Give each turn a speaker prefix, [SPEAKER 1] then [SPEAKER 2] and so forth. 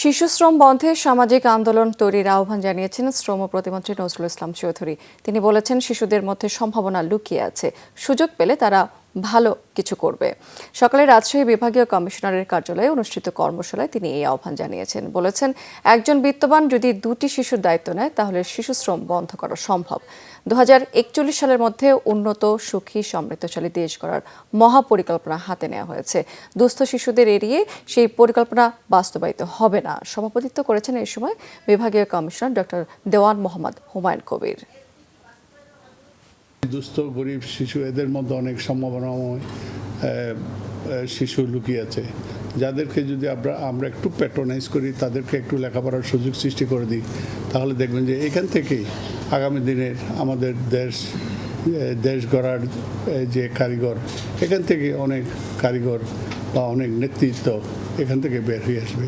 [SPEAKER 1] শিশু শ্রম বন্ধে সামাজিক আন্দোলন তৈরির আহ্বান জানিয়েছেন শ্রম প্রতিমন্ত্রী নজরুল ইসলাম চৌধুরী। তিনি বলেছেন, শিশুদের মধ্যে সম্ভাবনা লুকিয়ে আছে। সুযোগ পেলে তারা ভালো কিছু করবে। সকালে রাজশাহী বিভাগীয় কমিশনারের কার্যালয়ে অনুষ্ঠিত কর্মশালায় তিনি এই আহ্বান জানিয়েছেন। বলেছেন, একজন বিত্তবান যদি দুটি শিশুর দায়িত্ব নেয়, তাহলে শিশু শ্রম বন্ধ করা সম্ভব। দুহাজার একচল্লিশ সালের মধ্যে উন্নত, সুখী, সমৃদ্ধশালী দেশ গড়ার মহাপরিকল্পনা হাতে নেওয়া হয়েছে। দুস্থ শিশুদের এড়িয়ে সেই পরিকল্পনা বাস্তবায়িত হবে না। সভাপতিত্ব করেছেন এই সময় বিভাগীয় কমিশনার ডক্টর দেওয়ান মোহাম্মদ হুমায়ুন কবির।
[SPEAKER 2] দুস্থ গরিব শিশু, এদের মধ্যে অনেক সম্ভাবনাময় শিশু লুকিয়ে আছে। যাদেরকে যদি আমরা আমরা একটু প্যাট্রোনাইজ করি, তাদেরকে একটু লেখাপড়ার সুযোগ সৃষ্টি করে দিই, তাহলে দেখবেন যে এখান থেকেই আগামী দিনের আমাদের দেশ দেশ গড়ার যে কারিগর, এখান থেকে অনেক কারিগর বা অনেক নেতৃত্ব এখান থেকে বের হয়ে আসবে।